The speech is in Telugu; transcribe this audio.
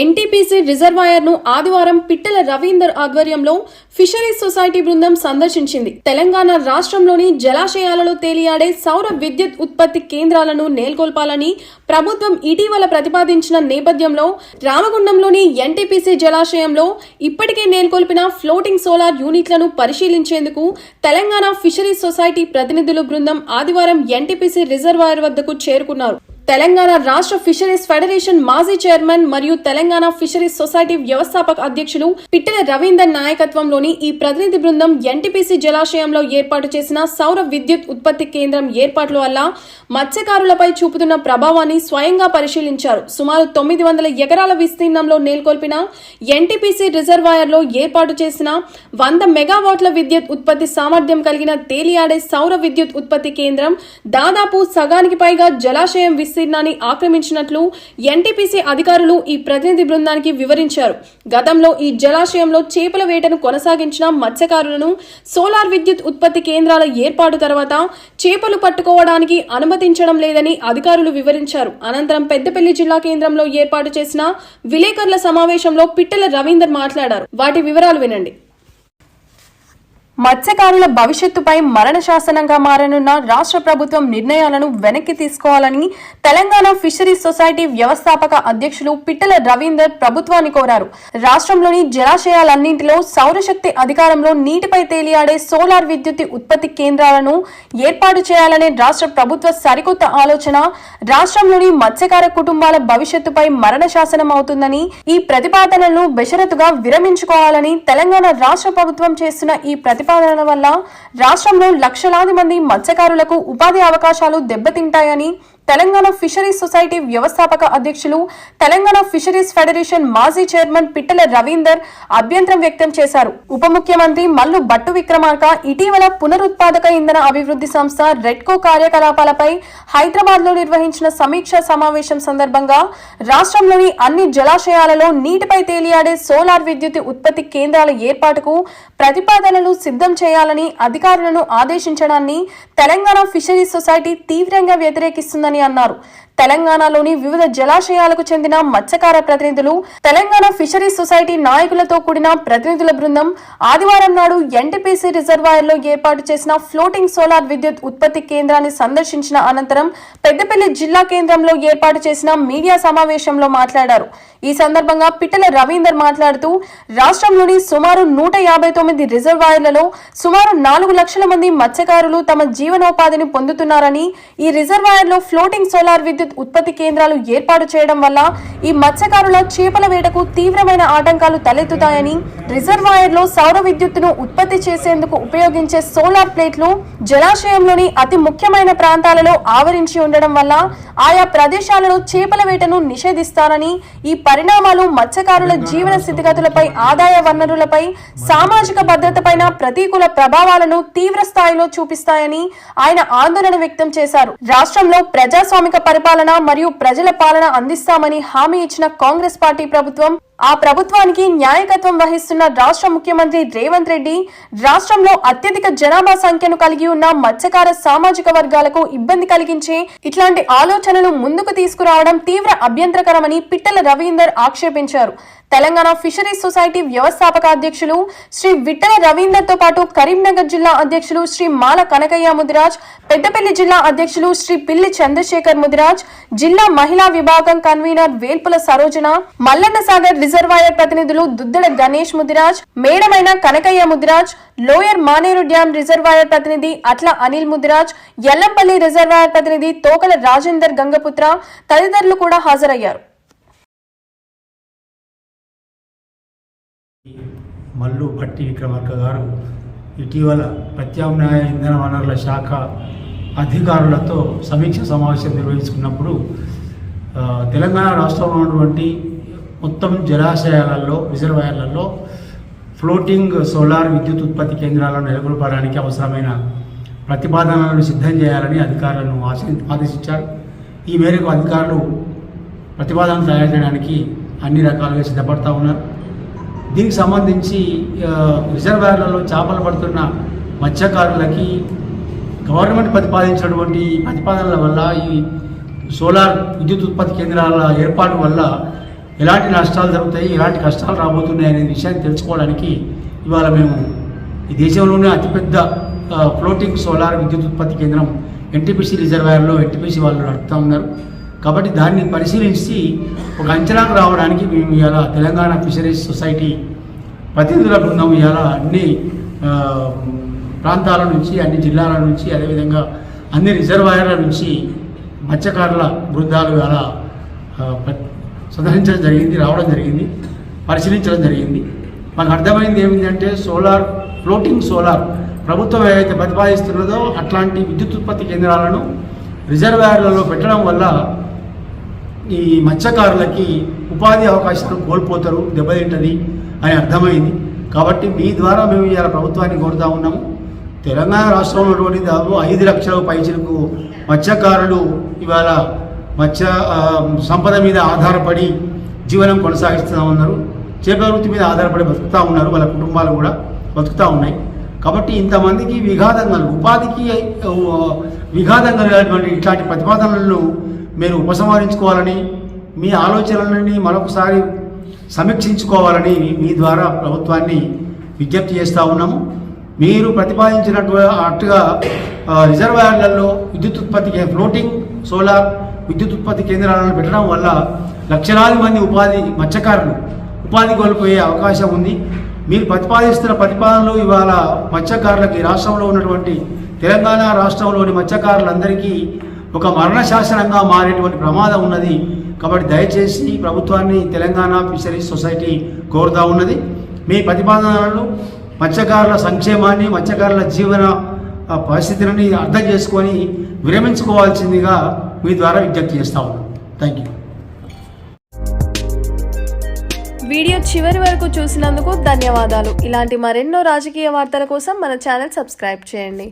ఎన్టీపీసీ రిజర్వాయర్ను ఆదివారం పిట్టల రవీందర్ ఆధ్వర్యంలో ఫిషరీస్ సొసైటీ బృందం సందర్శించింది. తెలంగాణ రాష్ట్రంలోని జలాశయాలలో తేలియాడే సౌర విద్యుత్ ఉత్పత్తి కేంద్రాలను నెలకొల్పాలని ప్రభుత్వం ఇటీవల ప్రతిపాదించిన నేపథ్యంలో రామగుండంలోని ఎన్టీపీసీ జలాశయంలో ఇప్పటికే నెలకొల్పిన ఫ్లోటింగ్ సోలార్ యూనిట్లను పరిశీలించేందుకు తెలంగాణ ఫిషరీస్ సొసైటీ ప్రతినిధుల బృందం ఆదివారం ఎన్టీపీసీ రిజర్వాయర్ వద్దకు చేరుకున్నారు. తెలంగాణ రాష్ట్ర ఫిషరీస్ ఫెడరేషన్ మాజీ చైర్మన్ మరియు తెలంగాణ ఫిషరీస్ సొసైటీ వ్యవస్థాపక అధ్యక్షులు పిట్టెల రవీందర్ నాయకత్వంలోని ఈ ప్రతినిధి బృందం ఎన్టీపీసీ జలాశయంలో ఏర్పాటు చేసిన సౌర విద్యుత్ ఉత్పత్తి కేంద్రం ఏర్పాట్ల వల్ల మత్స్యకారులపై చూపుతున్న ప్రభావాన్ని స్వయంగా పరిశీలించారు. సుమారు తొమ్మిది వందల ఎకరాల విస్తీర్ణంలో నెలకొల్పిన ఎన్టీపీసీ రిజర్వాయర్లో ఏర్పాటు చేసిన వంద మెగావాట్ల విద్యుత్ ఉత్పత్తి సామర్థ్యం కలిగిన తేలియాడే సౌర విద్యుత్ ఉత్పత్తి కేంద్రం దాదాపు సగానికి పైగా జలాశయం విస్తీర్ణాన్ని ఆక్రమించినట్లు ఎన్టీపీసీ అధికారులు ఈ ప్రతినిధి బృందానికి వివరించారు. గతంలో ఈ జలాశయంలో చేపల వేటను కొనసాగించిన మత్స్యకారులను సోలార్ విద్యుత్ ఉత్పత్తి కేంద్రాల ఏర్పాటు తర్వాత చేపలు పట్టుకోవడానికి అనుమతించడం లేదని అధికారులు వివరించారు. అనంతరం పెద్దపల్లి జిల్లా కేంద్రంలో ఏర్పాటు చేసిన విలేకరుల సమావేశంలో పిట్టల రవీందర్ మాట్లాడారు. వాటి వివరాలు వినండి. మత్స్యకారుల భవిష్యత్తుపై మరణ శాసనంగా మారనున్న రాష్ట్ర ప్రభుత్వం నిర్ణయాలను వెనక్కి తీసుకోవాలని తెలంగాణ ఫిషరీస్ సొసైటీ వ్యవస్థాపక అధ్యక్షులు పిట్టల రవీందర్ ప్రభుత్వాన్ని కోరారు. రాష్ట్రంలోని జలాశయాలన్నింటిలో సౌరశక్తి అధికారంలో నీటిపై తేలియాడే సోలార్ విద్యుత్ ఉత్పత్తి కేంద్రాలను ఏర్పాటు చేయాలనే రాష్ట్ర ప్రభుత్వ సరికొత్త ఆలోచన రాష్ట్రంలోని మత్స్యకార కుటుంబాల భవిష్యత్తుపై మరణ శాసనం అవుతుందని ఈ ప్రతిపాదనలను బెషరతుగా విరమించుకోవాలని తెలంగాణ రాష్ట్ర ప్రభుత్వం చేస్తున్న ఈ ప్రతిపాదన వల్ల రాష్ట్రంలో లక్షలాది మంది మత్స్యకారులకు ఉపాధి అవకాశాలు దెబ్బతింటాయని తెలంగాణ ఫిషరీస్ సొసైటీ వ్యవస్థాపక అధ్యక్షులు తెలంగాణ ఫిషరీస్ ఫెడరేషన్ మాజీ చైర్మన్ పిట్టల రవీందర్ అభ్యంతరం వ్యక్తం చేశారు. ఉప ముఖ్యమంత్రి మల్లు భట్టు విక్రమార్క ఇటీవల పునరుత్పాదక ఇంధన అభివృద్ధి సంస్థ రెడ్కో కార్యకలాపాలపై హైదరాబాద్లో నిర్వహించిన సమీక్ష సమావేశం సందర్భంగా రాష్ట్రంలోని అన్ని జలాశయాలలో నీటిపై తేలియాడే సోలార్ విద్యుత్ ఉత్పత్తి కేంద్రాల ఏర్పాటుకు ప్రతిపాదనలు సిద్ధం చేయాలని అధికారులను ఆదేశించడాన్ని తెలంగాణ ఫిషరీస్ సొసైటీ తీవ్రంగా వ్యతిరేకిస్తుందని అన్నారు తెలంగాణలోని వివిధ జలాశయాలకు చెందిన మత్స్యకార ప్రతినిధులు తెలంగాణ ఫిషరీస్ సొసైటీ నాయకులతో కూడిన ప్రతినిధుల బృందం ఆదివారం నాడు ఎన్టీపీసీ రిజర్వాయర్లో ఏర్పాటు చేసిన ఫ్లోటింగ్ సోలార్ విద్యుత్ ఉత్పత్తి కేంద్రాన్ని సందర్శించిన అనంతరం పెద్దపల్లి జిల్లా కేంద్రంలో ఏర్పాటు చేసిన మీడియా సమావేశంలో మాట్లాడారు. ఈ సందర్భంగా పిట్టల రవీందర్ మాట్లాడుతూ రాష్ట్రంలోని సుమారు నూట యాభై తొమ్మిది రిజర్వాయర్లలో సుమారు నాలుగు లక్షల మంది మత్స్యకారులు తమ జీవనోపాధిని పొందుతున్నారని ఈ రిజర్వాయర్లో ఫ్లోటింగ్ సోలార్ విద్యుత్ ఉత్పత్తి కేంద్రాలు ఏర్పాటు చేయడం వల్ల ఈ మత్స్యకారుల చేపల వేటకు తీవ్రమైన ఆటంకాలు తలెత్తుతాయని రిజర్వాయర్లో సౌర విద్యుత్తును ఉత్పత్తి చేసేందుకు ఉపయోగించే సోలార్ ప్లేట్లు జలాశయంలోని అతి ముఖ్యమైన ప్రాంతాలలో ఆవరించి ఉండడం వల్ల ఆయా ప్రదేశాలలో చేపల వేటను నిషేధిస్తారని ఈ పరిణామాలు మత్స్యకారుల జీవన స్థితిగతులపై ఆదాయ వనరులపై సామాజిక భద్రతపైన ప్రతికూల ప్రభావాలను తీవ్ర స్థాయిలో చూపిస్తాయని ఆయన ఆందోళన వ్యక్తం చేశారు. రాష్ట్రంలో ప్రజాస్వామిక పరిపాలన మరియు ప్రజల పాలన అందిస్తామని హామీ ఇచ్చిన కాంగ్రెస్ పార్టీ ప్రభుత్వం ఆ ప్రభుత్వానికి న్యాయకత్వం వహిస్తున్న రాష్ట్ర ముఖ్యమంత్రి రేవంత్ రెడ్డి రాష్ట్రంలో అత్యధిక జనాభా సంఖ్యను కలిగి ఉన్న మత్స్యకార సామాజిక వర్గాలకు ఇబ్బంది కలిగించే ఇట్లాంటి ఆలోచనలు ముందుకు తీసుకురావడం తీవ్ర అభ్యంతరకరమని పిట్టల రవీందర్ ఆక్షేపించారు. తెలంగాణ ఫిషరీస్ సొసైటీ వ్యవస్థాపక అధ్యక్షులు శ్రీ విట్టల రవీందర్తో పాటు కరీంనగర్ జిల్లా అధ్యక్షులు శ్రీ మాల కనకయ్య ముదిరాజ్ పెద్దపల్లి జిల్లా అధ్యక్షులు శ్రీ పిల్లి చంద్రశేఖర్ ముదిరాజ్ జిల్లా మహిళా విభాగం కన్వీనర్ వేల్పుల సరోజన మల్లన్న సాగర్ రిజర్వాయర్ ప్రతినిధులు Duddela Ganesh Mudiraj Medamaina Kanakaiah Mudiraj lower Maneru dam reservoir ప్రతినిధి అట్ల అనిల్ ముదిరాజ్ ఎల్లంపల్లి రిజర్వాయర్ ప్రతినిధి తోకల రాజేందర్ గంగపుత్ర తదితరులు కూడా హాజరయ్యారు. మల్లు భట్టి విక్రమార్క గారు ఇటీవల ప్రత్యామ్నాయ ఇంధన వనరుల శాఖ అధికారులతో సమీక్ష సమావేశం నిర్వహించుకున్నప్పుడు తెలంగాణ రాష్ట్రంలో ఉన్నటువంటి మొత్తం జలాశయాలలో రిజర్వాయర్లలో ఫ్లోటింగ్ సోలార్ విద్యుత్ ఉత్పత్తి కేంద్రాలను నెలకొల్పడానికి అవసరమైన ప్రతిపాదనలను సిద్ధం చేయాలని అధికారులను ఆశ- ఆదేశించారు. ఈ మేరకు అధికారులు ప్రతిపాదనలు తయారు చేయడానికి అన్ని రకాలుగా సిద్ధపడతా ఉన్నారు. దీనికి సంబంధించి రిజర్వాయర్లలో చేపలు పడుతున్న మత్స్యకారులకి గవర్నమెంట్ ప్రతిపాదించినటువంటి ప్రతిపాదనల వల్ల ఈ సోలార్ విద్యుత్ ఉత్పత్తి కేంద్రాల ఏర్పాటు వల్ల ఎలాంటి నష్టాలు జరుగుతాయి ఎలాంటి కష్టాలు రాబోతున్నాయి అనే విషయాన్ని తెలుసుకోవడానికి ఇవాళ మేము ఈ దేశంలోనే అతిపెద్ద ఫ్లోటింగ్ సోలార్ విద్యుత్ ఉత్పత్తి కేంద్రం ఎన్టీపీసీ రిజర్వాయర్లో ఎన్టీపీసీ వాళ్ళు నడుపుతూ ఉన్నారు. కాబట్టి దాన్ని పరిశీలించి ఒక అంచనాకు రావడానికి మేము ఇవాళ తెలంగాణ ఫిషరీస్ సొసైటీ ప్రతినిధుల బృందం ఇవాళ అన్ని ప్రాంతాల నుంచి అన్ని జిల్లాల నుంచి అదేవిధంగా అన్ని రిజర్వాయర్ల నుంచి మత్స్యకారుల బృందాలు ఇవాళ సందర్శించడం జరిగింది రావడం జరిగింది పరిశీలించడం జరిగింది. మనకు అర్థమైంది ఏమిటంటే సోలార్ ఫ్లోటింగ్ సోలార్ ప్రభుత్వం ఏదైతే ప్రతిపాదిస్తున్నదో అట్లాంటి విద్యుత్ ఉత్పత్తి కేంద్రాలను రిజర్వాయర్లలో పెట్టడం వల్ల ఈ మత్స్యకారులకి ఉపాధి అవకాశాలు కోల్పోతారు దెబ్బతింటది అని అర్థమైంది. కాబట్టి మీ ద్వారా మేము ఇవాళ ప్రభుత్వాన్ని కోరుతా ఉన్నాము. తెలంగాణ రాష్ట్రంలో ఉన్నటువంటి దాదాపు ఐదు లక్షల పైసలకు మత్స్యకారులు ఇవాళ మత్స్య సంపద మీద ఆధారపడి జీవనం కొనసాగిస్తూ ఉన్నారు. చేపల వృత్తి మీద ఆధారపడి బతుకుతూ ఉన్నారు. వాళ్ళ కుటుంబాలు కూడా బతుకుతూ ఉన్నాయి. కాబట్టి ఇంతమందికి విఘాతం కలుగు ఉపాధికి విఘాతం కలిగినటువంటి ఇట్లాంటి ప్రతిపాదనలను మీరు ఉపసంహరించుకోవాలని మీ ఆలోచనలని మరొకసారి సమీక్షించుకోవాలని మీ ద్వారా ప్రభుత్వాన్ని విజ్ఞప్తి చేస్తూ ఉన్నాము. మీరు ప్రతిపాదించినట్టుగా అట్టుగా రిజర్వాయర్లలో విద్యుత్ ఉత్పత్తికి ఫ్లోటింగ్ సోలార్ విద్యుత్ ఉత్పత్తి కేంద్రాలను పెట్టడం వల్ల లక్షలాది మంది ఉపాధి మత్స్యకారులు ఉపాధి కోల్పోయే అవకాశం ఉంది. మీరు ప్రతిపాదిస్తున్న ప్రతిపాదనలు ఇవాళ మత్స్యకారులకి రాష్ట్రంలో ఉన్నటువంటి తెలంగాణ రాష్ట్రంలోని మత్స్యకారులందరికీ ఒక మరణ శాసనంగా మారేటువంటి ప్రమాదం ఉన్నది. కాబట్టి దయచేసి ప్రభుత్వాన్ని తెలంగాణ ఫిషరీస్ సొసైటీ కోరుతా ఉన్నది. మీ ప్రతిపాదనలు మత్స్యకారుల సంక్షేమాన్ని మత్స్యకారుల జీవన పరిస్థితులని అర్థం చేసుకొని విరమించుకోవాల్సిందిగా మీ ద్వారా విజ్ఞప్తి చేస్తా ఉన్నాం థ్యాంక్ యూ వీడియో చివరి వరకు చూసినందుకు ధన్యవాదాలు. ఇలాంటి మరెన్నో రాజకీయ వార్తల కోసం మన ఛానల్ సబ్స్క్రైబ్ చేయండి.